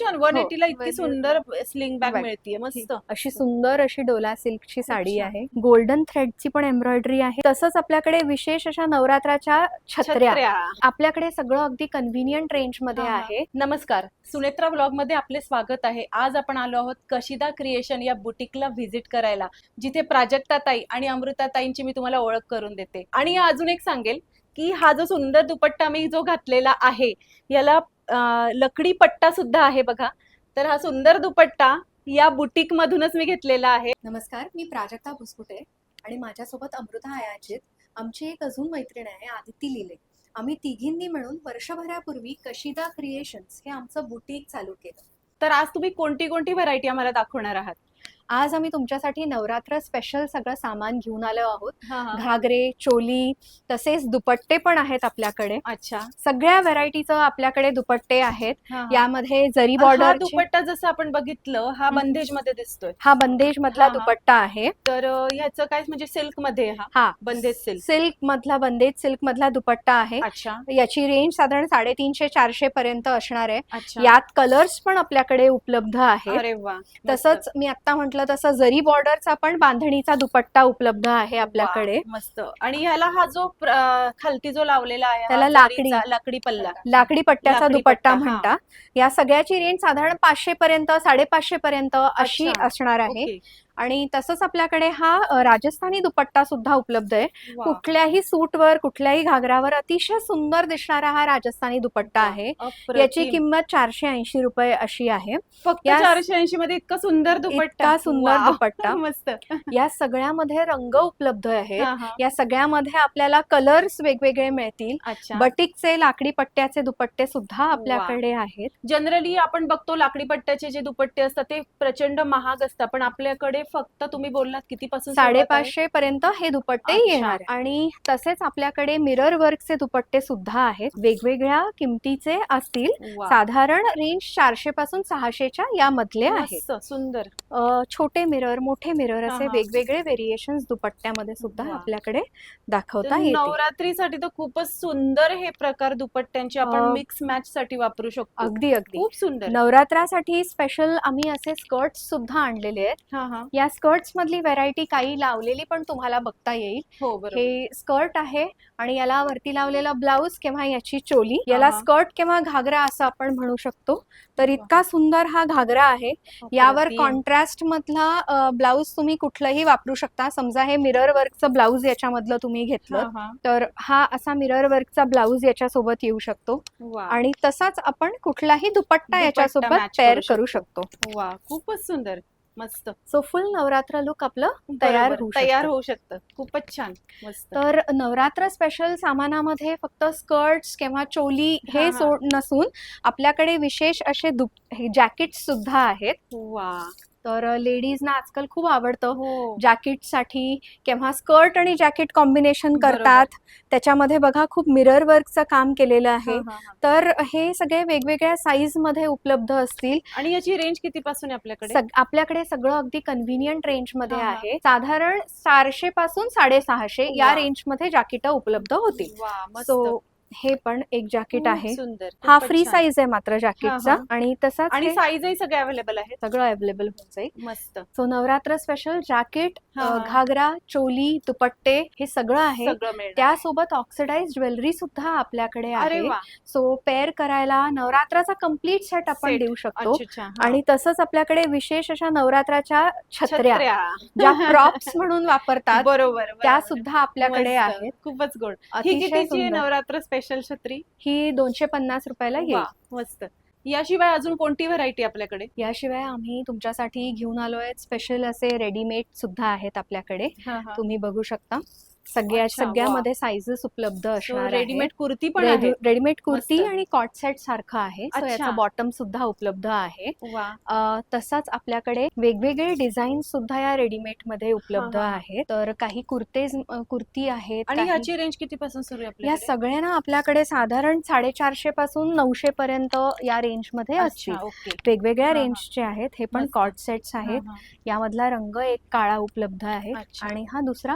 छान. वन हो, एटीला इतकी वन सुंदर स्लिंग बॅग Bag. मिळतीये मस्त. अशी सुंदर अशी डोला सिल्कची साडी. आहे. गोल्डन थ्रेडची पण एम्ब्रॉयडरी आहे. तसंच आपल्याकडे विशेष अशा नवरात्राच्या छत्र्या. छत्र्या. आपल्याकडे सगळं अगदी कन्व्हिनियंट रेंजमध्ये हा, हा. आहे. नमस्कार. सुनेत्रा ब्लॉगमध्ये आपले स्वागत आहे. आज आपण आलो आहोत कशिदा क्रिएशन या बुटीकला व्हिजिट करायला जिथे प्राजक्ता ताई आणि अमृता ताईंची मी तुम्हाला ओळख करून देते. आणि अजून एक सांगेल की हा जो सुंदर दुपट्टा मी जो घातलेला आहे याला लकडी पट्टा सुद्धा आहे बघा. तर हा सुंदर दुपट्टा या बुटीक मधूनच मी घेतलेला आहे. नमस्कार मी प्राजक्ता भुसकुटे आणि माझ्यासोबत अमृता आयाचित आमची एक अजून मैत्रीण आहे आदिती लिले. आम्ही तिघींनी मिळून वर्षभरापूर्वी कशिदा क्रिएशन्स हे आमचं बुटीक चालू केलं. तर आज तुम्ही कोणती कोणती व्हरायटी आम्हाला दाखवणार आहात? आज आम्ही तुमच्यासाठी नवरात्र स्पेशल सगळं सामान घेऊन आलो आहोत. घागरे चोली तसेच दुपट्टे पण आहेत आपल्याकडे. अच्छा. सगळ्या व्हरायटीचं आपल्याकडे दुपट्टे आहेत. यामध्ये जरी बॉर्डर दुपट्टा जसं आपण बघितलं हा. बंदेजमध्ये दिसतोय. हा बंदेज मधला. दुपट्टा आहे. तर ह्याचं काय म्हणजे सिल्कमध्ये हा? बंदेज सिल्क. सिल्क मधला बंदेज सिल्क मधला दुपट्टा आहे. अच्छा. याची रेंज साधारण साडेतीनशे चारशे पर्यंत असणार आहे. यात कलर्स पण आपल्याकडे उपलब्ध आहेत. तसंच मी आता म्हंटल तसं जरी बॉर्डरचा पण बांधणीचा दुपट्टा उपलब्ध आहे आपल्याकडे मस्त आणि ह्याला हा जो खालती जो लावलेला आहे त्याला लाकडी. लाकडी पल्ला लाकडी पट्ट्याचा दुपट्टा पट्टा. म्हणता या सगळ्याची रेंज साधारण पाचशे पर्यंत साडेपाचशे पर्यंत अशी. असणार आहे. आणि तसंच आपल्याकडे हा राजस्थानी दुपट्टा सुद्धा उपलब्ध आहे. कुठल्याही सूटवर कुठल्याही घागरावर अतिशय सुंदर दिसणारा हा राजस्थानी दुपट्टा आहे. याची किंमत चारशे ऐंशी रुपये अशी आहे. फक्त चारशे ऐंशी मध्ये इतका सुंदर दुपट्टा. सुंदर. दुपट्टा. मस्त. या सगळ्यामध्ये रंग उपलब्ध आहेत. या सगळ्यामध्ये आपल्याला कलर्स वेगवेगळे मिळतील. बटिकचे लाकडी पट्ट्याचे दुपट्टे सुद्धा आपल्याकडे आहेत. जनरली आपण बघतो लाकडी पट्ट्याचे जे दुपट्टे असतात ते प्रचंड महाग असतात. पण आपल्याकडे फक्त तुम्ही बोललात सुरुवात आहे? साडेपाचशे पर्यंत हे दुपट्टे. येणार. आणि तसेच आपल्याकडे मिरर वर्कचे दुपट्टे सुद्धा आहेत. वेगवेगळ्या किमतीचे असतील. साधारण रेंज चारशे पासून सहाशेच्या यामधले आहेत. मस्त, सुंदर छोटे मिरर मोठे मिरर असे. वेगवेगळे व्हेरिएशन दुपट्ट्यामध्ये सुद्धा. आपल्याकडे दाखवता येतील. नवरात्रीसाठी तर खूपच सुंदर हे प्रकार दुपट्ट्यांचे आपण मिक्स मॅच साठी वापरू शकतो. अगदी अगदी. खूप सुंदर. नवरात्रासाठी स्पेशल आम्ही असे स्कर्ट सुद्धा आणलेले आहेत. या स्कर्ट्स मधली व्हरायटी काही लावलेली पण तुम्हाला बघता येईल. हो हे स्कर्ट आहे आणि याला वरती लावलेला ब्लाऊज किंवा याची चोली. याला हा. स्कर्ट किंवा घागरा असं आपण म्हणू शकतो. तर इतका सुंदर हा घागरा आहे. यावर अप्रतिम. कॉन्ट्रास्ट मधला ब्लाऊज तुम्ही कुठलंही वापरू शकता. समजा हे मिरर वर्कचं ब्लाऊज याच्यामधलं तुम्ही घेतलं हा, हा. तर हा असा मिरर वर्कचा ब्लाऊज याच्यासोबत येऊ शकतो. आणि तसाच आपण कुठलाही दुपट्टा याच्यासोबत पेअर करू करू शकतो. वा खूपच सुंदर. मस्त. सो फुल नवरात्र लुक आपलं तयार होऊ तयार. होऊ शकतं. खूपच छान. मस्त. तर नवरात्र स्पेशल सामानामध्ये फक्त स्कर्ट्स किंवा चोली हा. सोड नसून आपल्याकडे विशेष असे जॅकेट सुद्धा आहेत. वा तर लेडीजना आजकाल खूप आवडतं. हो. जॅकेटसाठी किंवा स्कर्ट आणि जॅकेट कॉम्बिनेशन. करतात. त्याच्यामध्ये बघा खूप मिरर वर्कचं काम केलेलं आहे. तर हे सगळे वेगवेगळ्या साईजमध्ये उपलब्ध असतील. आणि याची रेंज किती पासून आपल्याकडे? सग- आपल्याकडे सगळं अगदी कन्व्हिनियंट रेंजमध्ये. आहे. साधारण चारशे पासून साडेसहाशे या. रेंजमध्ये जॅकेट उपलब्ध होतील. सो हे पण एक जॅकेट आहे सुंदर हा फ्री. साईज आहे मात्र जॅकेटचा आणि तसाच आणि साईजही सगळे अवेलेबल आहेत सगळं अवेलेबल होऊन जाईल मस्त so Navratri special jacket. Ghagra choli दुपट्टे हे सगळं आहे त्यासोबत ऑक्सिडाइज ज्वेलरी सुद्धा आपल्याकडे आहे सो पेअर करायला नवरात्राचा कंप्लीट सेट आपण. देऊ शकतो. आणि तसंच आपल्याकडे विशेष अशा नवरात्राच्या छत्र्या ज्या प्रॉप्स म्हणून वापरतात बरोबर त्या. सुद्धा आपल्याकडे. आहेत खूपच गोड अतिशय आहे. नवरात्र स्पेशल छत्री? ही दोनशे पन्नास रुपयाला येईल वा, मस्त. याशिवाय अजून कोणती व्हरायटी आपल्याकडे? याशिवाय आम्ही तुमच्यासाठी घेऊन आलोय स्पेशल असे रेडीमेड सुद्धा आहेत आपल्याकडे. तुम्ही बघू शकता. सगळ्या अच्छा, सगळ्यामध्ये साईजेस उपलब्ध असणार. रेडीमेड कुर्ती पण रेडीमेड कुर्ती. आणि कॉट सेट सारखं आहे सो. याचा बॉटम सुद्धा उपलब्ध आहे तसाच आपल्याकडे वेगवेगळे डिझाईन सुद्धा या रेडीमेडमध्ये उपलब्ध. आहेत तर काही कुर्तेज कुर्ती आहेत आणि ह्याची रेंज किती पासून सुरू आहे या सगळ्यांना आपल्याकडे साधारण साडेचारशे पासून नऊशे पर्यंत या रेंजमध्ये असतील ओके वेगवेगळ्या. रेंजचे आहेत हे पण. कॉट सेट्स आहेत. यामधला रंग एक काळा उपलब्ध आहे. आणि हा दुसरा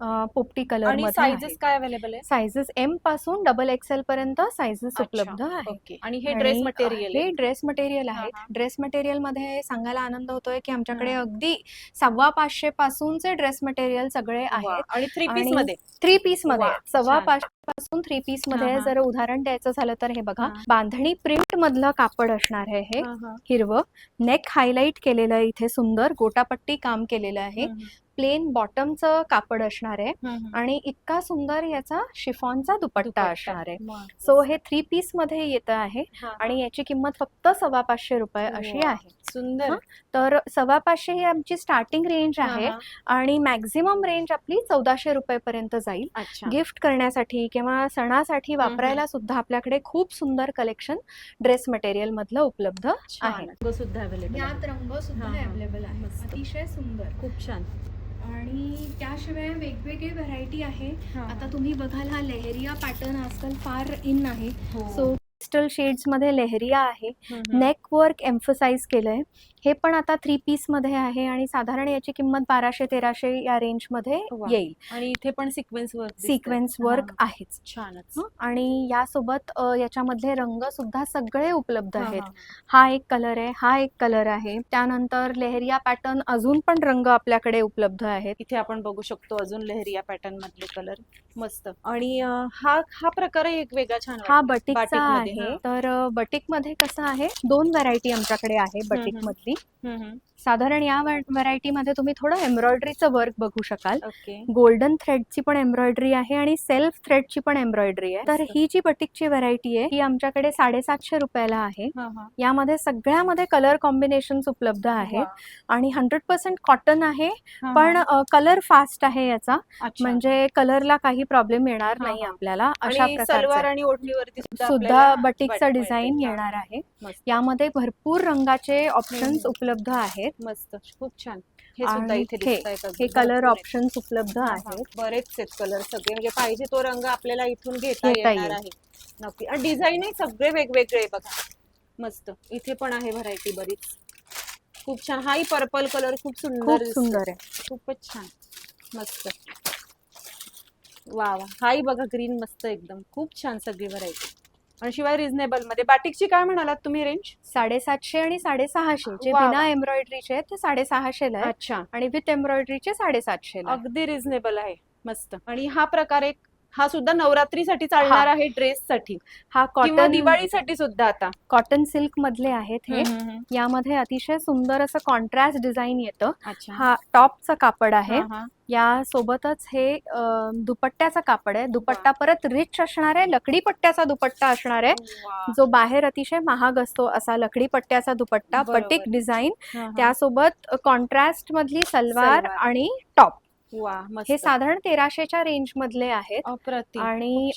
पोपटी कलर आणि साइजेस काय अवेलेबल आहे साइजेस एमपासून डबल एक्सेल पर्यंत साइजेस. उपलब्ध आहेत ओके आणि हे ड्रेस मटेरियल हे ड्रेस मटेरियल आहे हा. ड्रेस मटेरियलमध्ये सांगायला आनंद होतोय की आमच्याकडे. अगदी सव्वा पाचशे पासूनचे ड्रेस मटेरियल सगळे आहेत आणि थ्री पीसमध्ये थ्री पीसमध्ये आहेत. सव्वा. पाचशे पासून थ्री पीसमध्ये आहे. जर उदाहरण द्यायचं झालं तर हे बघा. बांधणी प्रिंट मधलं कापड असणार आहे हे. हिरवं नेक हायलाइट केलेलं आहे इथे सुंदर गोटापट्टी काम केलेलं आहे प्लेन बॉटमचं कापड असणार आहे. आणि इतका सुंदर याचा शिफॉनचा दुपट्टा. असणार आहे. सो हे थ्री पीसमध्ये येत आहे हा, हा. आणि याची किंमत फक्त सव्वा पाचशे रुपये अशी वा. आहे सुंदर हा. तर सव्वा पाचशे ही आमची स्टार्टिंग रेंज हा, आहे हा. आणि मॅक्झिमम रेंज आपली चौदाशे रुपये पर्यंत जाईल गिफ्ट करण्यासाठी किंवा सणासाठी वापरायला सुद्धा आपल्याकडे खूप सुंदर कलेक्शन ड्रेस मटेरियल मधलं उपलब्ध आहे रंग सुद्धा अवेलेबल यात रंग सुद्धा हा, हा. अवेलेबल आहे. अतिशय सुंदर खूप छान आणि त्याशिवाय वेगवेगळी व्हरायटी आहे. आता तुम्ही बघाल हा लेहरिया पॅटर्न आजकाल फार इन आहे. हो. सो क्रिस्टल शेड्समध्ये लेहरिया आहे. नेक वर्क एम्फसाइज केलंय. हे पण आता थ्री पीसमध्ये आहे आणि साधारण याची किंमत बाराशे तेराशे या रेंजमध्ये वा. येईल. आणि इथे पण सिक्वेन्स वर्क सिक्वेन्स वर्क आहेच. छानच. आणि यासोबत याच्यामधले रंग सुद्धा सगळे उपलब्ध आहेत. हा. एक कलर आहे हा एक कलर आहे. त्यानंतर लेहरिया पॅटर्न अजून पण रंग आपल्याकडे उपलब्ध आहेत. इथे आपण बघू शकतो अजून लहरिया पॅटर्न मधले कलर मस्त. आणि हा हा प्रकार एक वेगळा छान हा. बटिकचा बाटिकमध्ये, आहे. तर बटिकमध्ये कसं आहे दोन व्हरायटी आमच्याकडे आहे बटिक. मधली. साधारण या व्हरायटी मध्ये तुम्ही थोडं एम्ब्रॉयडरीचं वर्क बघू शकाल ओके गोल्डन थ्रेडची पण एम्ब्रॉयडरी आहे आणि सेल्फ थ्रेडची पण एम्ब्रॉयडरी आहे तर. ही जी बटिकची व्हरायटी आहे ही आमच्याकडे साडेसातशे रुपयाला आहे. यामध्ये सगळ्यामध्ये कलर कॉम्बिनेशन उपलब्ध आहेत वा. आणि हंड्रेड पर्सेंट कॉटन आहे पण. कलर फास्ट आहे याचा. म्हणजे कलरला काही प्रॉब्लेम येणार नाही. आपल्याला अशा ओढणीवरती सुद्धा बटिकचं डिझाईन. येणार आहे. यामध्ये भरपूर रंगाचे ऑप्शन्स. उपलब्ध आहेत मस्त. खूप छान. हे सुद्धा आणि इथे हे- दिसतायत हे कलर भरपूर आहेत. ऑप्शन्स उपलब्ध हा. आहेत. बरेच आहेत कलर सगळे. म्हणजे पाहिजे तो रंग आपल्याला इथून घेता घेता येणार येईल. आहे. नक्की. आणि डिझाईनही सगळे वेगवेगळे आहे बघा. मस्त. इथे पण आहे व्हरायटी बरीच. खूप छान. हाही पर्पल कलर खूप सुंदर खूप. सुंदर आहे. खूपच छान. मस्त. वा वा. हाही बघा ग्रीन मस्त एकदम. खूप छान सगळी व्हरायटी आणि शिवाय रिझनेबलमध्ये बाटिकची काय म्हणालात तुम्ही रेंज साडेसातशे आणि साडेसहाशे जे वा. बिना एम्ब्रॉयडरीचे आहेत ते साडेसहाशे ला आहेत. अच्छा. आणि विथ एम्ब्रॉयडरीचे साडेसातशे. अगदी रिझनेबल आहे. मस्त. आणि हा प्रकार एक हा सुद्धा नवरात्रीसाठी चालणार हा. आहे ड्रेस साठी हा किंवा कॉटन दिवाळीसाठी सुद्धा आता कॉटन सिल्क मधले आहेत हे. यामध्ये अतिशय सुंदर असं कॉन्ट्रास्ट डिझाईन येतं अच्छा हा टॉपचं कापड आहे हा, हा. या सोबतच हे अं, दुपट्ट्याचं कापड आहे दुपट्टा परत रिच असणार आहे लकडी पट्ट्याचा दुपट्टा असणार आहे वा. जो बाहेर अतिशय महाग असतो असा लकडी पट्ट्याचा दुपट्टा बरोबर. बटिक डिझाईन हा, हा. त्यासोबत कॉन्ट्रास्ट मधली सलवार सलवार. आणि टॉप हे साधारण तेराशेच्या रेंज मधले आहेत आणि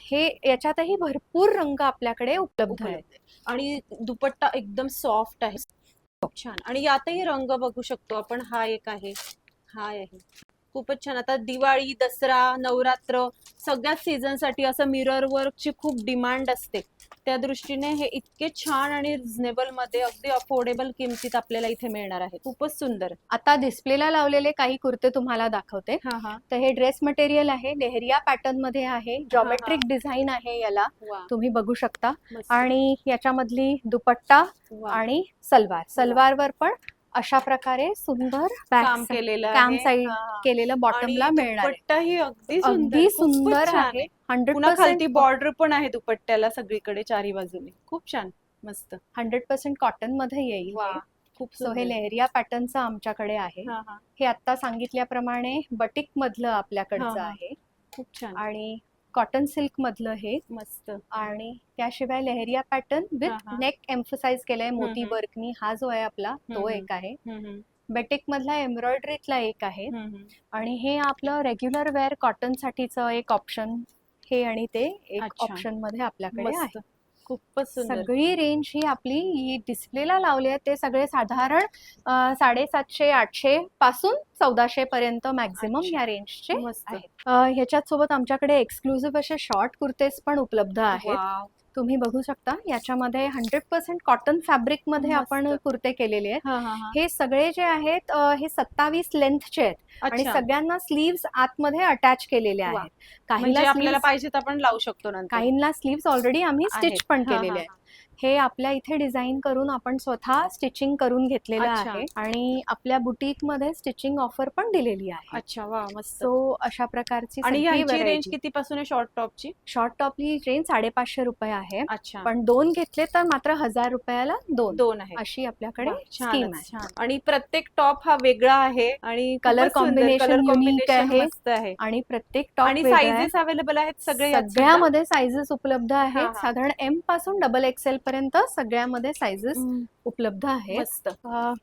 हे याच्यातही भरपूर रंग आपल्याकडे उपलब्ध आहेत. आहे. आणि दुपट्टा एकदम सॉफ्ट आहे. खूप छान. आणि यातही रंग बघू शकतो आपण. हा एक आहे. हा आहे. खूपच छान. आता दिवाळी दसरा नवरात्र सगळ्याच सीझनसाठी असं मिरर वर्कची खूप डिमांड असते. त्या दृष्टीने हे इतके छान आणि रिझनेबलमध्ये अगदी अफोर्डेबल किमतीत आपल्याला इथे मिळणार आहे. खूपच सुंदर. आता डिस्प्लेला लावलेले काही कुर्ते तुम्हाला दाखवते. हा हा. तर हे ड्रेस मटेरियल आहे लेहरिया पॅटर्नमध्ये आहे जॉमेट्रिक डिझाईन आहे याला. तुम्ही बघू शकता. आणि याच्यामधली दुपट्टा. आणि सलवार. सलवारवर पण अशा प्रकारे सुंदर काम केलेलं काम. साईड. केलेलं बॉटमला मिळणार दुपट्टाही अगदी सुंदर अगदी सुंदर आहे. हंड्रेड खालती बॉर्डर पण आहे दुपट्ट्याला सगळीकडे चारी बाजूने. खूप छान. मस्त. हंड्रेड पर्सेंट कॉटनमध्ये येईल. खूप सो हे. लेहरिया पॅटर्नचं आमच्याकडे आहे. हा, आता सांगितल्याप्रमाणे बटिक मधलं आपल्याकडचं. आहे. खूप छान. आणि कॉटन सिल्क मधलं हे मस्त आणि त्याशिवाय लेहरिया पॅटर्न विथ हा. नेक एम्फसाइज केलंय मोती हम्म. वर्कनी हा जो आहे आपला तो हम्म. एक आहे हम्म, बेटिक मधला एम्ब्रॉयडरीतला एक आहे हम्म, हम्म. आणि हे आपलं रेग्युलर वेअर कॉटन साठीचं एक ऑप्शन हे आणि ते एक अच्छा. ऑप्शनमध्ये आपल्याकडे आहे मस्त खूपच सगळी रेंज ही आपली ही डिस्प्लेला लावली आहे. ते सगळे साधारण साडेसातशे आठशे पासून चौदाशे पर्यंत मॅक्झिमम. या रेंजचे ह्याच्यात सोबत आमच्याकडे एक्सक्लुझिव्ह असे शॉर्ट कुर्तेस पण उपलब्ध आहेत. तुम्ही बघू शकता याच्यामध्ये हंड्रेड पर्सेंट कॉटन फॅब्रिकमध्ये मस्त. आपण कुर्ते केलेले आहेत हा, सगळे जे आहेत हे सत्तावीस लेंथचे आहेत आणि. सगळ्यांना स्लीव्स आतमध्ये अटॅच केलेले. आहेत म्हणजे काहींना आपल्याला sleeves- पाहिजे तर आपण लावू शकतो काहींना स्लीव्स ऑलरेडी आम्ही. स्टिच पण केलेले आहेत हे आपल्या इथे डिझाईन करून आपण स्वतः स्टिचिंग करून घेतलेलं अच्छा. आहे आणि आपल्या बुटीकमध्ये स्टिचिंग ऑफर पण दिलेली आहे अच्छा वा मस्त सो अशा प्रकारची आणि ह्यांची रेंज किती पासून आहे शॉर्ट टॉपची शॉर्ट टॉपली रेंज साडेपाचशे रुपये आहे अच्छा पण दोन घेतले तर मात्र हजार रुपयाला दोन दोन आहे अशी आपल्याकडे वा, स्कीम आहे छान. आणि प्रत्येक टॉप हा वेगळा आहे आणि Color combination color unique आहे. आणि प्रत्येक टॉप आणि. साईजेस अवेलेबल आहेत सगळे? सगळ्यामध्ये साईजेस उपलब्ध हा, आहेत हा. साधारण एमपासून डबल एक्सेल पर्यंत सगळ्यामध्ये हम्म, उपलब्ध आहेत.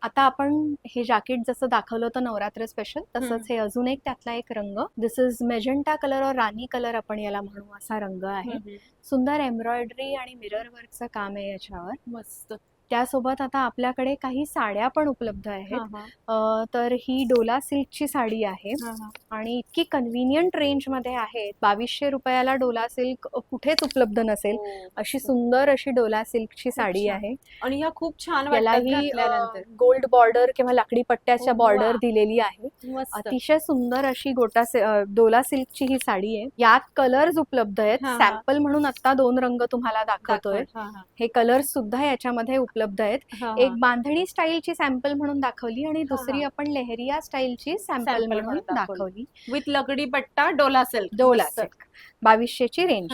आता आपण हे जॅकेट जसं दाखवलं होतं नवरात्र स्पेशल तसंच. हे अजून एक त्यातला एक रंग. दिस इज मेजंटा कलर और राणी कलर आपण याला म्हणू असा रंग आहे. सुंदर एम्ब्रॉयडरी आणि मिरर वर्कचं काम आहे याच्यावर. मस्त. त्यासोबत आता आपल्याकडे काही साड्या पण उपलब्ध आहेत हा, हा, तर ही डोला सिल्कची साडी आहे हा, हा. आणि इतकी कन्व्हिनियंट रेंजमध्ये आहे बावीसशे रुपयाला डोला सिल्क कुठेच उपलब्ध नसेल हो, अशी. सुंदर अशी डोला सिल्कची साडी. आहे आणि ह्या खूप छान घातल्यानंतर गोल्ड बॉर्डर किंवा लाकडी पट्ट्याच्या वा. बॉर्डर दिलेली आहे अतिशय सुंदर अशी गोटा डोला सिल्कची ही साडी आहे यात कलर्स उपलब्ध आहेत हा, हा. सॅम्पल म्हणून आता दोन रंग तुम्हाला दाखवतोय दाखव. हा, हा. हे कलर्स सुद्धा याच्यामध्ये उपलब्ध आहेत हा, एक. बांधणी स्टाईलची सॅम्पल म्हणून दाखवली आणि दुसरी. आपण लेहरिया स्टाईलची सॅम्पल म्हणून दाखवली. विथ लगडी पट्टा डोला सिल्क डोला. सिल्क बावीसशेची रेंज.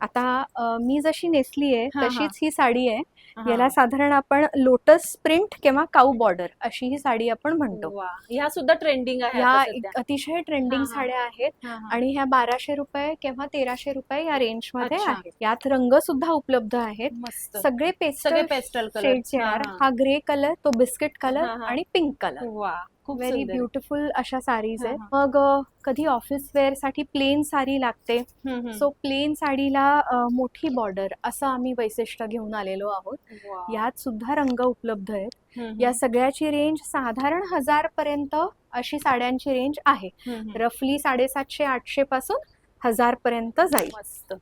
आता मी जशी नेसली आहे. तशीच ही साडी आहे. याला साधारण आपण लोटस प्रिंट किंवा काऊ बॉर्डर अशी ही साडी आपण म्हणतो. ह्या सुद्धा ट्रेंडिंग आहे या आता एक सध्या. अतिशय ट्रेंडिंग. साड्या आहेत. आणि ह्या बाराशे रुपये किंवा तेराशे रुपये या रेंजमध्ये. आहेत यात रंग सुद्धा उपलब्ध आहेत सगळे पेस्टल पेस्टल कलर हा ग्रे कलर तो बिस्किट कलर. आणि पिंक कलर खूप व्हेरी. ब्युटिफुल अशा साडीज आहेत. मग कधी ऑफिस वेअरसाठी प्लेन साडी लागते. सो प्लेन साडीला मोठी बॉर्डर असं आम्ही वैशिष्ट्य घेऊन आलेलो आहोत. यात सुद्धा रंग उपलब्ध आहेत या सगळ्याची रेंज साधारण हजार पर्यंत अशी साड्यांची रेंज आहे. रफली साडेसातशे आठशे पासून हजार पर्यंत जाईल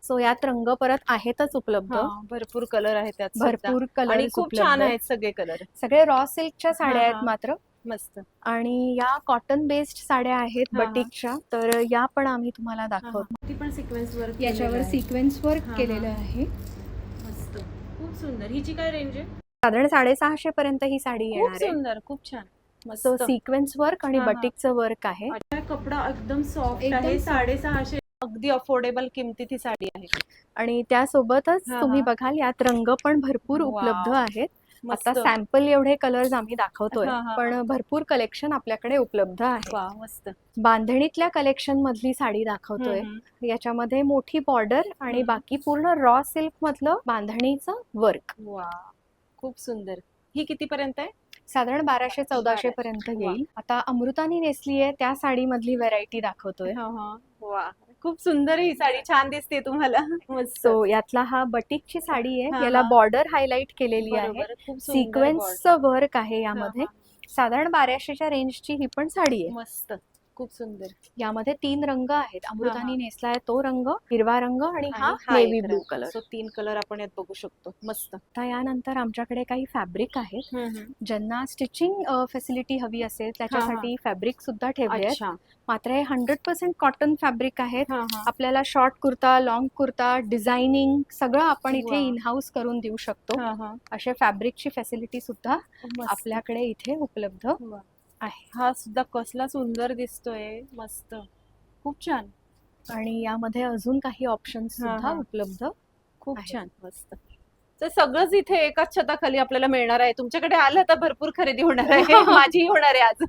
सो यात रंग परत आहेतच उपलब्ध भरपूर कलर आहेत त्यात. भरपूर आणि कलर खूप छान आहेत सगळे कलर सगळे रॉ सिल्कच्या साड्या आहेत. मात्र मस्त. आणि या कॉटन बेस्ड साड्या आहेत हा. बटिकच्या तर या पण आम्ही तुम्हाला दाखवतो. ती पण सिक्वेन्स वर याच्यावर सिक्वेन्स वर्क हा, हा. केलेलं आहे. मस्त. खूप सुंदर. हिची काय रेंज आहे? साधारण साडेसहाशे पर्यंत ही साडी खूप येणार आहे. सुंदर. खूप छान. मस्त. सो सिक्वेन्स वर्क आणि हा, हा. बटिकचं वर्क आहे. अच्छा, कपडा एकदम सॉफ्ट एकदम आहे. soft. साडेसहाशे अगदी अफोर्डेबल किमतीत ही साडी आहे. आणि त्यासोबतच हा, तुम्ही हा. बघाल यात रंग पण भरपूर. उपलब्ध आहेत. आता सॅम्पल एवढे कलर्स आम्ही दाखवतोय. पण भरपूर कलेक्शन आपल्याकडे उपलब्ध आहे मस्त बांधणीतल्या कलेक्शन मधली साडी दाखवतोय. याच्यामध्ये मोठी बॉर्डर आणि. बाकी पूर्ण रॉ सिल्क मधलं बांधणीचं वर्क वा खूप सुंदर ही किती पर्यंत आहे साधारण बाराशे चौदाशे. पर्यंत. येईल आता अमृतानी नेसली आहे त्या साडी मधली व्हरायटी दाखवतोय. वा खूप सुंदर ही साडी छान दिसते तुम्हाला. मस्त. सो यातला हा बटिकची साडी हा, आहे याला. बॉर्डर हायलाइट केलेली आहे. बरोबर खूप सुंदर सिक्वेन्सचं वर्क आहे. यामध्ये. साधारण बाराशेच्या रेंजची ही पण साडी. आहे. मस्त. खूप सुंदर यामध्ये तीन रंग आहेत अमृतानी हा. नेसलाय तो रंग हिरवा रंग आणि हा नेव्ही ब्लू. कलर सो तीन कलर आपण यात बघू शकतो मस्त आता यानंतर आमच्याकडे काही फॅब्रिक आहेत. ज्यांना स्टिचिंग फॅसिलिटी हवी असेल त्याच्यासाठी फॅब्रिक सुद्धा ठेवले आहेत मात्र हे हंड्रेड पर्सेंट कॉटन फॅब्रिक आहेत. आपल्याला short kurta long kurta designing सगळं आपण इथे. इन हाऊस करून देऊ शकतो. अशा फॅब्रिकची फॅसिलिटी सुद्धा. आपल्याकडे इथे उपलब्ध. आहे. हा सुद्धा कसला सुंदर दिसतोय. मस्त. खूप छान. आणि यामध्ये अजून काही ऑप्शन सुद्धा हा. उपलब्ध खूप. छान. मस्त. तर सगळंच इथे एकाच छताखाली आपल्याला मिळणार आहे तुमच्याकडे आलं तर भरपूर खरेदी होणार आहे माझी होणार आहे आज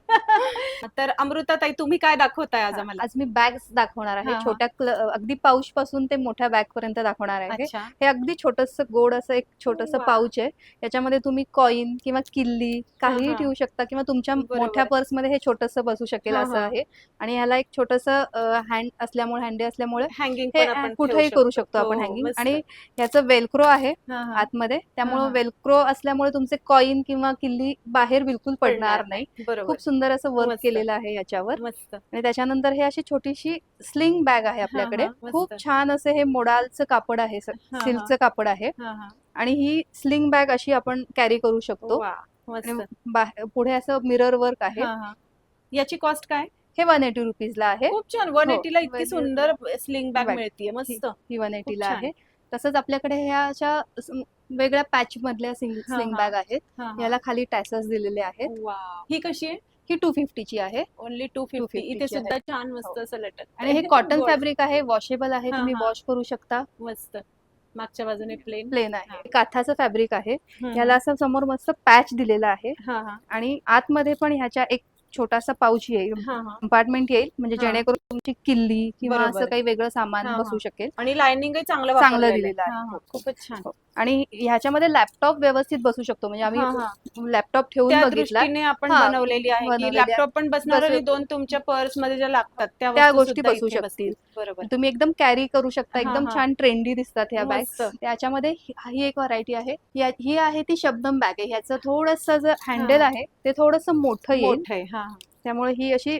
तर अमृता ताई तुम्ही काय दाखवताय आज आम्हाला आज मी बॅग्स दाखवणार आहे हा, हा. छोट्या अगदी पाऊच पासून ते मोठ्या बॅग पर्यंत दाखवणार आहे हे अगदी छोटस गोड असं एक छोटस. पाऊच आहे याच्यामध्ये तुम्ही कॉइन किंवा किल्ली काही हा. ठेवू शकता किंवा तुमच्या. मोठ्या पर्समध्ये हे छोटस बसू शकेल हा, असं हा. आहे आणि ह्याला एक छोटस हँड असल्यामुळे हँडी असल्यामुळे हँगिंग हे कुठेही करू शकतो आपण हो, हँगिंग मस्त. आणि ह्याचं वेलक्रो आहे हा, हा. आतमध्ये. त्यामुळे हा. वेलक्रो असल्यामुळे तुमचे कॉइन किंवा किल्ली बाहेर बिलकुल पडणार नाही. बरोबर खूप सुंदर असं वर्क मस्त. केलेलं आहे याच्यावर. मस्त. आणि त्याच्यानंतर हे अशी छोटीशी स्लिंग बॅग आहे आपल्याकडे. हा, मस्त. खूप छान असे हे मोडालचं कापड आहे हा. सिल्कचं कापड आहे. हा हा. आणि ही स्लिंग बॅग अशी आपण कॅरी करू शकतो. वा आणि मस्त बाहे- पुढे असं मिरर वर्क आहे. हा, हा. याची कॉस्ट काय? हे वन एटी रुपीजला आहे. खूप छान. वन हो, एटीला इतकी 180 सुंदर स्लिंग बॅग. मिळतीये. मस्त. ही वन एटीला छान. आहे. तसंच आपल्याकडे ह्या अशा वेगळ्या पॅच मधल्या स्लिंग. बॅग आहेत. याला खाली टॅसस दिलेले आहेत. ही कशी आहे? ही टू फिफ्टीची आहे. ओनली टू फिफ्टी 250 इथे सुद्धा छान मस्त हो. असं लटक आणि हे कॉटन. फॅब्रिक आहे वॉशेबल आहे तुम्ही. वॉश करू शकता. मस्त. मागच्या बाजूने प्लेन प्लेन. आहे. काथाचं फॅब्रिक आहे. याला असं समोर मस्त पॅच दिलेला आहे. आणि आतमध्ये पण ह्याच्या एक छोटासा पाऊच येईल हा हा कंपार्टमेंट येईल म्हणजे हा. जेणेकरून तुमची किल्ली किंवा बरोबर. असं काही वेगळं सामान हा, बसू हा. शकेल आणि लाइनिंग चांगलं चांगलं वापरलेलं दिलेलं आहे. हा, हा. खूपच छान आणि ह्याच्यामध्ये लॅपटॉप व्यवस्थित बसू शकतो. म्हणजे आम्ही. लॅपटॉप ठेवून बघितला. आपण बनवलेली आहे. लॅपटॉप पण बसणार आणि दोन तुमच्या पर्समध्ये ज्या लागतात त्या गोष्टी बसू शकतील. बरोबर. तुम्ही एकदम कॅरी करू शकता. एकदम. छान ट्रेंडी दिसतात ह्या बॅग. त्याच्यामध्ये ही एक व्हरायटी आहे. ही आहे ती शब्दम बॅग आहे. ह्याचं थोडस जे हँडल. आहे ते थोडस मोठं येईल. हा त्यामुळे ही अशी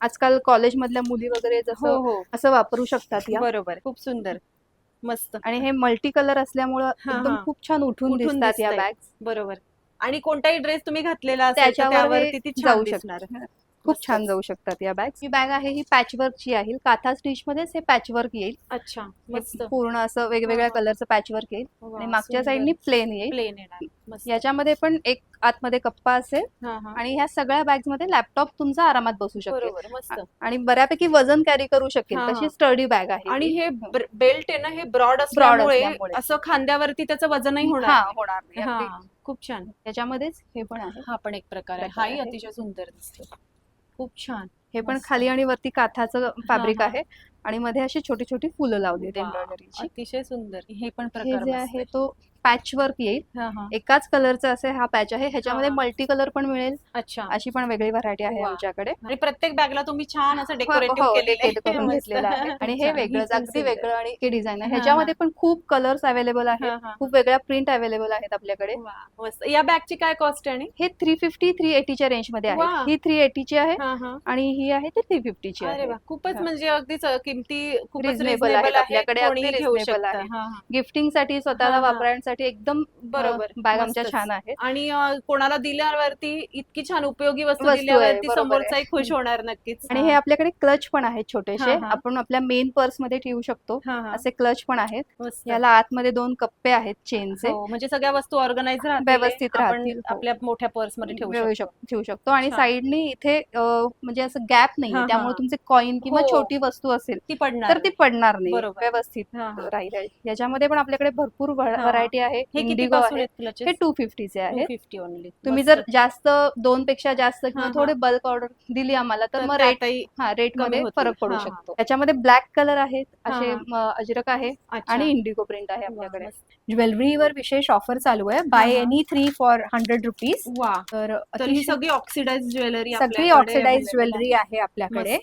आजकाल कॉलेज मधल्या मुली वगैरे हो जसं हो. असं वापरू शकतात बरोबर. खूप सुंदर. मस्त आणि हे मल्टी कलर असल्यामुळं हा, एकदम हा. खूप छान उठून उठून दिसतात या दिसतंय. बॅग बरोबर आणि कोणताही ड्रेस तुम्ही घातलेला असेल तर त्याच्यावर त्यावर हे किती जाऊ छान. दिसणार खूप. छान जाऊ शकतात या बॅग ही बॅग आहे ही पॅचवर्कची आहे काथा स्टिच मध्येच हे पॅचवर्क येईल अच्छा मस्त पूर्ण असं वेगवेगळ्या. कलरचं पॅचवर्क येईल आणि मागच्या साईडनी प्लेन येईल प्लेन येणार याच्यामध्ये पण एक आतमध्ये कप्पा असेल हा, हा. आणि ह्या सगळ्या बॅग्समध्ये लॅपटॉप तुमचा आरामात बसू शकेल बरोबर मस्त आणि बऱ्यापैकी वजन कॅरी करू शकेल. तशी स्टडी बॅग आहे आणि ही. बेल्ट आहे ना हे ब्रॉड असल्यामुळे असल्यामुळे. असं खांद्यावरती त्याचं वजनही होणार हा. होणार हा. खूप छान त्याच्यामध्येच हे पण आहे हा पण एक प्रकार आहे हाही. अतिशय सुंदर दिसतो खूप छान हे पण मस्त. खाली आणि वरती काथाचं फॅब्रिक हा. आहे आणि मध्ये अशी छोटी छोटी फुलं लावली वा, एम्ब्रॉयडरीची अतिशय सुंदर हे पण हे प्रकार जे मस्त आहे तो पॅच वर्क येईल हा, हा. एकाच कलरचा असे हा पॅच आहे ह्याच्यामध्ये हा. मल्टी कलर पण मिळेल अच्छा अशी पण वेगळी व्हरायटी आहे. आमच्याकडे आणि प्रत्येक बॅगला तुम्ही छान असं हो, डेकोरेटिव्ह हो, आहे. करून. घेतलेलं आहे आणि हे. वेगळं ही अगदी. वेगळं आणि हे डिझाईन आहे हा, ह्याच्यामध्ये पण खूप कलर्स अवेलेबल आहेत हा, हा. खूप वेगळ्या प्रिंट अवेलेबल आहेत आपल्याकडे या बॅगची काय कॉस्ट आहे आणि हे थ्री फिफ्टी थ्री एटीच्या रेंजमध्ये. आहे ही थ्री एटीची आहे हा, हा. आणि ही आहे ती थ्री फिफ्टीची आहे खूपच हा. म्हणजे अगदीच किमती Reasonable रिझनेबल आहेत आहे आपल्याकडे, अगदी शकतं. आहे. हा, हा. गिफ्टिंगसाठी स्वतःला हा, वापरण्यासाठी एकदम बरोबर. बॅग आमच्या. छान आहेत आणि कोणाला दिल्यावरती इतकी छान उपयोगी वस्तू दिल्यावरती. समोरचाही खुश होणार नक्कीच आणि हे आपल्याकडे क्लच पण आहेत छोटेसे. आपण आपल्या मेन पर्समध्ये ठेवू शकतो. असे क्लच पण आहेत. याला आतमध्ये दोन कप्पे आहेत चेनचे हो, म्हणजे सगळ्या वस्तू ऑर्गनाइज राहतील व्यवस्थित हो. आपल्या मोठ्या पर्समध्ये ठेवू शकतो शक- ठेवू शकतो आणि. साईडनी इथे म्हणजे असं गॅप नाही. त्यामुळे तुमचे कॉइन किंवा हो. छोटी वस्तू असेल ती पडणार तर ती पडणार नाही. व्यवस्थित. राहील याच्यामध्ये पण आपल्याकडे भरपूर हा. व्हरायटी आहे? हे किती इंडिगो पासून आहे. आहेत clutches? हे टू फिफ्टीचे आहेत. फिफ्टी ओनली तुम्ही जर जास्त दोन पेक्षा जास्त किंवा हा, थोडे बल्क ऑर्डर दिली आम्हाला तर मग रेट हा रेट कमी मध्ये होतील. फरक पडू हा, हा. शकतो. त्याच्यामध्ये ब्लॅक कलर आहेत असे हा. म, अजरक आहे आणि इंडिगो प्रिंट आहे आपल्याकडे. ज्वेलरीवर विशेष ऑफर चालू आहे. बाय हा. Any three for hundred rupees वा. तर तर ही अतिशय- सगळी ऑक्सिडाइज ज्वेलरी सगळी ऑक्सिडाइज ज्वेलरी आहे आपल्याकडे.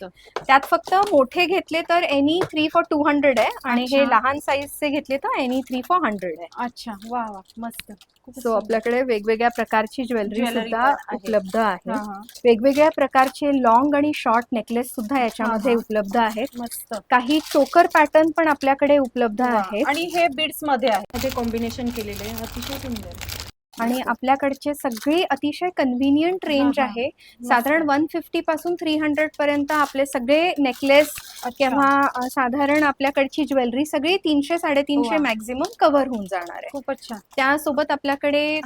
त्यात फक्त मोठे घेतले तर any three for two hundred आहे आणि हे अच्छा. लहान साईजचे घेतले तर एनी थ्री फॉर हंड्रेड आहे. अच्छा वा वा मस्त खूपच सो सुंदर. आपल्याकडे वेगवेगळ्या प्रकारची ज्वेलरी सुद्धा पण आहे. उपलब्ध आहे हा. वेगवेगळ्या प्रकारचे लॉंग आणि शॉर्ट नेकलेस सुद्धा याच्यामध्ये हा. उपलब्ध आहेत मस्त काही चोकर पॅटर्न पण आपल्याकडे उपलब्ध वा. आहेत आणि हे बीड्समध्ये आहे कॉम्बिनेशन केलेले आहे अतिशय सुंदर आणि आपल्याकडचे सगळे अतिशय कन्व्हिनियंट रेंज. आहे. साधारण वन फिफ्टी पासून थ्री हंड्रेड पर्यंत आपले सगळे नेकलेस. किंवा साधारण आपल्याकडची ज्वेलरी सगळी तीनशे साडेतीनशे. मॅक्झिमम कव्हर होऊन जाणार आहे. खूपच छान. त्यासोबत आपल्याकडे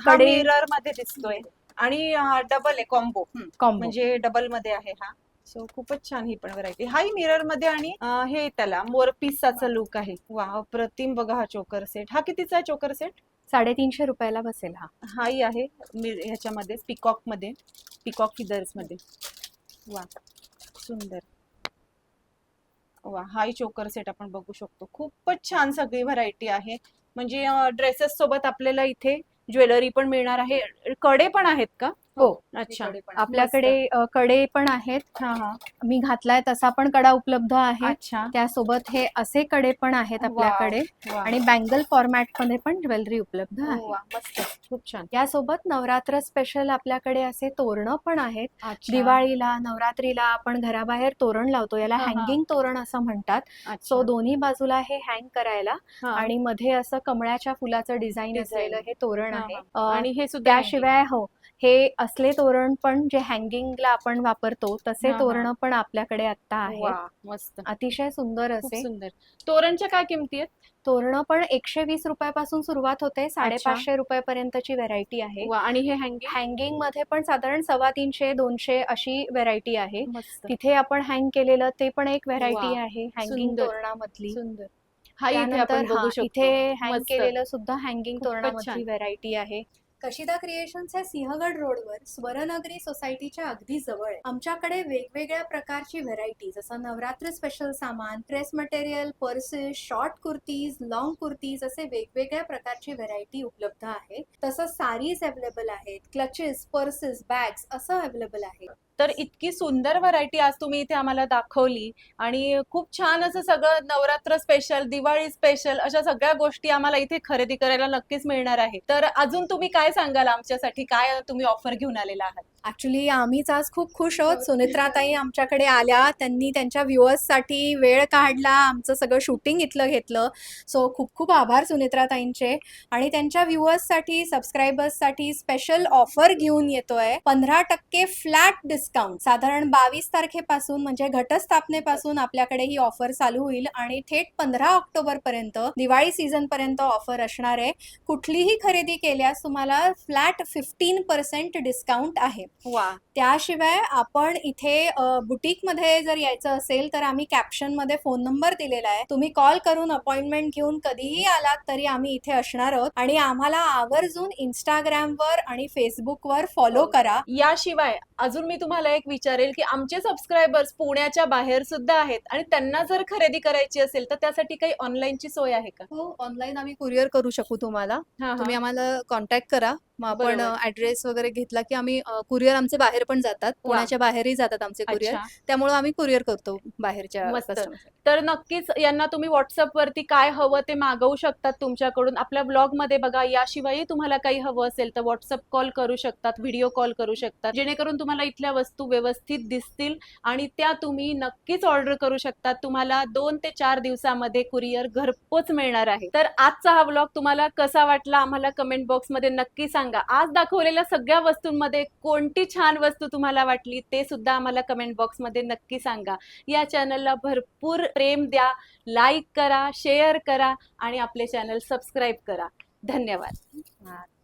मध्ये दिसतोय. आणि डबल आहे कॉम्बो कॉम्बो म्हणजे डबलमध्ये आहे हा. सो खूपच छान ही पण व्हरायटी हाही मिररमध्ये आणि हे त्याला मोर पीसचा लुक आहे. वा प्रतिम बघा हा चोकर सेट हा कितीचा आहे चोकर सेट साडेतीनशे रुपयाला बसेल हा. हाही आहे मिर- ह्याच्यामध्ये पिकॉकमध्ये पिकॉक फिदर्समध्ये वा सुंदर. वा हाही चोकर सेट आपण बघू शकतो. खूपच छान सगळी व्हरायटी आहे. म्हणजे ड्रेसेस सोबत आपल्याला इथे ज्वेलरी पण मिळणार आहे. कडे पण आहेत का? हो अच्छा आपल्याकडे अ, कडे पण आहेत हा हा मी घातलाय तसा पण कडा उपलब्ध आहे अच्छा त्यासोबत हे असे कडे पण आहेत आपल्याकडे वा. आणि बँगल फॉर्मॅटमध्ये पण ज्वेलरी उपलब्ध आहे वा, मस्त खूप छान यासोबत नवरात्र स्पेशल आपल्याकडे असे तोरणं पण आहेत अच्छा. दिवाळीला नवरात्रीला आपण घराबाहेर तोरण लावतो याला हा, हा. हँगिंग तोरण असं म्हणतात अच्छा. सो दोन्ही बाजूला हे हँग करायला हा. आणि मध्ये असं कमळाच्या फुलाचं डिझाईन Design. असलेलं हे तोरण हा, आहे हा. अ, आणि हे सुद्धा आहे. त्याशिवाय हो हे असले तोरण पण जे हँगिंगला आपण वापरतो तसे. तोरण पण आपल्याकडे आता आहेत. वा, मस्त. अतिशय सुंदर असे. सुंदर. तोरणच्या काय किमती आहेत? तोरण पण एकशे वीस रुपयापासून सुरुवात होते. साडेपाचशे रुपयापर्यंतची व्हरायटी आहे. आणि हे हँगिंग हँगिंगमध्ये पण साधारण सव्वा तीनशे दोनशे अशी व्हरायटी आहे. तिथे आपण हँग केलेलं ते पण एक व्हरायटी आहे हँगिंग. तोरणामधली. सुंदर. हा इथे त्यानंतर आपण बघू शकतो. इथे हँग. केलेलं सुद्धा हँगिंग तोरणामधली छान. व्हरायटी आहे. कशिदा क्रिएशन्स हे सिंहगड रोडवर स्वरनगरी सोसायटीच्या अगदी जवळ आहे. आमच्याकडे वेगवेगळ्या प्रकारची व्हेरायटी जसं नवरात्र स्पेशल सामान dress material purses short kurtis long kurtis असे वेगवेगळ्या प्रकारची व्हेरायटी उपलब्ध आहे तसंच सारीज अवेलेबल आहेत क्लचेस पर्सेस बॅग्स असं अवेलेबल आहे तर इतकी सुंदर व्हरायटी आज तुम्ही इथे आम्हाला दाखवली. आणि खूप छान असं सगळं नवरात्र स्पेशल दिवाळी स्पेशल अशा सगळ्या गोष्टी आम्हाला इथे खरेदी करायला नक्कीच मिळणार आहे तर अजून तुम्ही काय सांगाल आमच्यासाठी? काय तुम्ही ऑफर घेऊन आलेला आहात? ऍक्च्युली आम्हीच आज खूप खुश आहोत. सुनेत्राताई आमच्याकडे आल्या. त्यांनी त्यांच्या व्ह्युअर्ससाठी वेळ काढला. आमचं सगळं शूटिंग इथलं घेतलं. सो खूप खूप आभार सुनेत्राताईंचे. आणि त्यांच्या व्ह्युअर्ससाठी सबस्क्रायबर्ससाठी स्पेशल ऑफर घेऊन येतोय. पंधरा टक्के फ्लॅट डिस्काउंट साधारण बावीस तारखेपासून म्हणजे घटस्थापनेपासून आपल्याकडे ही ऑफर चालू होईल आणि थेट पंधरा ऑक्टोबर पर्यंत दिवाळी सीझन पर्यंत ऑफर असणार आहे. कुठलीही खरेदी केल्यास तुम्हाला फ्लॅट फिफ्टीन पर्सेंट डिस्काउंट आहे. वा. त्याशिवाय आपण इथे बुटीकमध्ये जर यायचं असेल तर आम्ही कॅप्शनमध्ये फोन नंबर दिलेला आहे. तुम्ही कॉल करून अपॉइंटमेंट घेऊन कधीही आलात तरी आम्ही इथे असणार आहोत. आणि आम्हाला आवर्जून इंस्टाग्रामवर आणि फेसबुकवर फॉलो करा. याशिवाय अजून मी तुम्हाला एक विचारेल की आमचे सबस्क्रायबर्स पुण्याच्या बाहेर सुद्धा आहेत आणि त्यांना जर खरेदी करायची असेल तर त्यासाठी काही ऑनलाईनची सोय आहे का? हो ऑनलाईन आम्ही कुरिअर करू शकू तुम्हाला. हा, हा. तुम्ही आम्हाला कॉन्टॅक्ट करा. मग आपण बरोबर. ऍड्रेस वगैरे घेतला की आम्ही कुरिअर आमचे बाहेर पण जातात. पुण्याच्या बाहेरही जातात आमचे कुरिअर अच्छा. त्यामुळे आम्ही कुरिअर करतो बाहेरच्या मस्त. customer साठी. तर नक्कीच यांना तुम्ही व्हॉट्सअप वरती काय हवं ते मागवू शकतात तुमच्याकडून. आपल्या ब्लॉगमध्ये बघा याशिवाय तुम्हाला काही हवं असेल तर व्हॉट्सअप कॉल करू शकतात व्हिडिओ कॉल करू शकतात. जेणेकरून तुम्हाला इथल्या वस्तू व्यवस्थित दिसतील आणि त्या तुम्ही नक्कीच ऑर्डर करू शकतात तुम्हाला दोन ते चार दिवसामध्ये कुरिअर घरपोच मिळणार आहे. तर आजचा हा ब्लॉग तुम्हाला कसा वाटला आम्हाला कमेंट बॉक्समध्ये नक्की सांगा. आज दाखवलेल्या सगळ्या वस्तूंमध्ये कोणती छान वस्तू तुम्हाला वाटली ते सुद्धा आम्हाला कमेंट बॉक्समध्ये नक्की सांगा. या चॅनलला भरपूर प्रेम द्या लाईक करा शेअर करा आणि आपले चॅनल सबस्क्राईब करा. धन्यवाद.